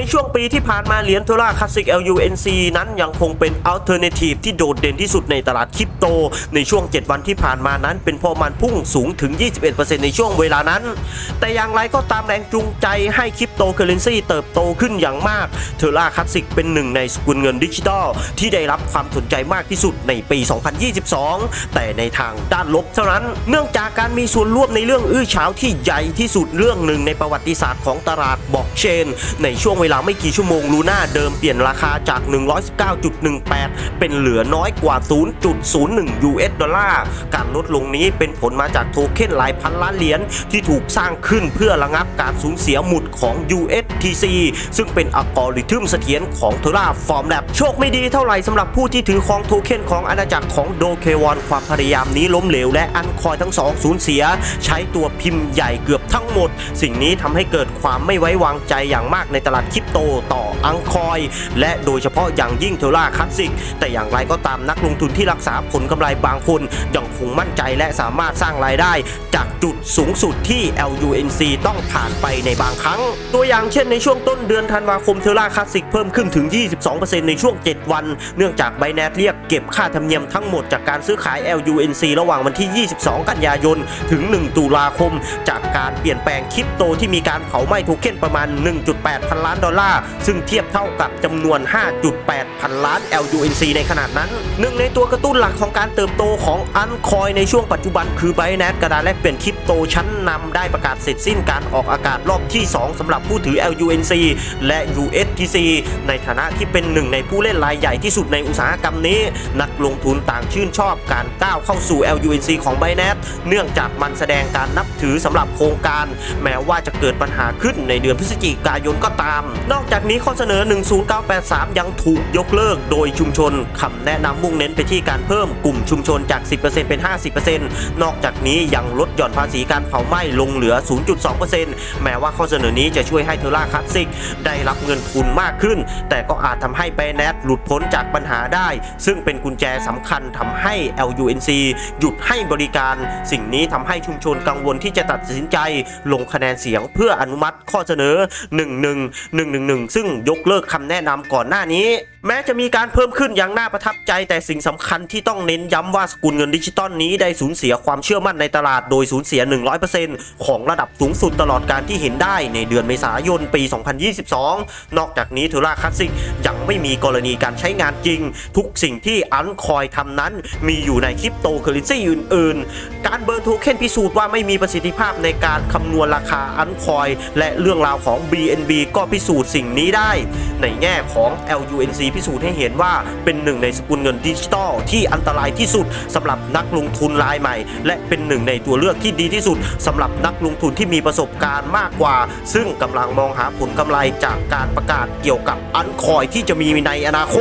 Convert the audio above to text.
ในช่วงปีที่ผ่านมาเหรียญโทราคลาสสิก LUNC นั้นยังคงเป็นอัลเทอร์เนทีฟที่โดดเด่นที่สุดในตลาดคริปโต ในช่วง 7 วันที่ผ่านมานั้น เป็นเพราะมันพุ่งสูงถึง 21%ในช่วงเวลานั้น แต่อย่างไรก็ตามแรงจูงใจให้คริปโตเคอเรนซีเติบโตขึ้นอย่างมากเทราคลาสสิกเป็นหนึ่งในสกุลเงินดิจิทัลที่ได้รับความสนใจมากที่สุดในปี 2022 แต่ในทางด้านลบเท่านั้น เนื่องจากการมีส่วนร่วมในเรื่องอื้อฉาวที่ใหญ่ที่สุดเรื่องหนึ่งในประวัติศาสตร์ของตลาดบล็อกเชน ในช่วงเวลาไม่กี่ชั่วโมงลูน่าเดิมเปลี่ยนราคาจาก 119.18 เป็นเหลือน้อยกว่า 0.01 US ดอลลาร์การลดลงนี้เป็นผลมาจากโทเค็นหลายพันล้านเหรียญที่ถูกสร้างขึ้นเพื่อระงับการสูญเสียหมุดของ USTC ซึ่งเป็นอัลกอริทึมเสถียรของเทราฟอร์มแลบโชคไม่ดีเท่าไหร่สำหรับผู้ที่ถือครองโทเค็นของอาณาจักรของโดเควอนความพยายามนี้ล้มเหลวและอันคอยทั้งสองสูญเสีย ใช้ตัวพิมพ์ใหญ่เกือบทั้งหมด สิ่งนี้ทำให้เกิดความไม่ไว้วางใจอย่างมากในตลาดคริปโตต่ออังคอย และโดยเฉพาะอย่างยิ่งเทราคลาสสิก แต่อย่างไรก็ตามนักลงทุนที่รักษาผลกำไรบางคนยังคงมั่นใจและสามารถสร้างรายได้ จากจุดสูงสุดที่ LUNC ต้องผ่านไปในบางครั้ง ตัวอย่างเช่นในช่วงต้นเดือนธันวาคมเทราคลาสสิกเพิ่มขึ้นถึง 22%ในช่วง 7 วัน เนื่องจากไบแนทเรียกเก็บค่าธรรมเนียมทั้งหมดจากการซื้อขาย LUNC ระหว่างวันที่ 22 กันยายน ถึง 1 ตุลาคม จากการเปลี่ยนแปลงคริปโตที่มีการเผาไหม้โทเค็นประมาณ 1.8 พันล้านดอลลาร์ ซึ่งเทียบเท่ากับจำนวน 5.8 พันล้าน LUNC ในขนาดนั้น หนึ่งในตัวกระตุ้นหลักของการเติบโตของอันคอยในช่วงปัจจุบันคือ b บ n a n c กระดานแลกเปลี่ยนคริปโตชั้นนำได้ประกาศเสร็จสิ้นการออกอากาศรอบที่ 2สำหรับผู้ถือ LUNC และ USTC ในฐานะที่เป็นหนึ่งในผู้เล่นรายใหญ่ที่สุดในอุตสาหกรรมนี้ นักลงทุนต่างชื่นชอบการก้าวเข้าสู่ LUNC ของ b บ n a n c เนื่องจากมันแสดงการนับถือสำหรับโครงการ แม้ว่าจะเกิดปัญหาขึ้นในเดือนพฤศจิกายนก็ตามนอกจากนี้ข้อเสนอ 10983 ยังถูกยกเลิกโดยชุมชนคำแนะนำมุ่งเน้นไปที่การเพิ่มกลุ่มชุมชนจาก 10%เป็น 50%นอกจากนี้ยังลดหย่อนภาษีการเผาไหม้ลงเหลือ 0.2%แม้ว่าข้อเสนอนี้จะช่วยให้เทอร่าคลาสสิกได้รับเงินทุนมากขึ้น แต่ก็อาจทำให้ไบแนทหลุดพ้นจากปัญหาได้ ซึ่งเป็นกุญแจสำคัญทำให้ LUNC หยุดให้บริการ สิ่งนี้ทำให้ชุมชนกังวลที่จะตัดสินใจ ลงคะแนนเสียงเพื่ออนุมัติข้อเสนอ 11 1111 ซึ่งยกเลิกคำแนะนำก่อนหน้านี้แม้จะมีการเพิ่มขึ้นอย่างน่าประทับใจ แต่สิ่งสำคัญที่ต้องเน้นย้ำว่าสกุลเงินดิจิตอลนี้ได้สูญเสียความเชื่อมั่นในตลาดโดยสูญเสีย 100%ของระดับสูงสุดตลอดการที่เห็นได้ในเดือนเมษายนปี 2022 นอกจากนี้เทราคลาสสิกยังไม่มีกรณีการใช้งานจริง ทุกสิ่งที่อันคอยทำนั้นมีอยู่ในคริปโตเคอเรนซีอื่น ๆ การเบิร์นโทเค็นพิสูจน์ว่าไม่มีประสิทธิภาพในการคำนวณราคาอันคอยและเรื่องราวของ BNB ก็พิสูจน์สิ่งนี้ได้ ในแง่ของ LUNC พิสูจน์ให้เห็นว่าเป็นหนึ่งในสกุลเงินดิจิตอลที่อันตรายที่สุดสำหรับนักลงทุนรายใหม่ และเป็นหนึ่งในตัวเลือกที่ดีที่สุดสำหรับนักลงทุนที่มีประสบการณ์มากกว่า ซึ่งกำลังมองหาผลกำไรจากการประกาศเกี่ยวกับอันคอยที่จะมีในอนาคต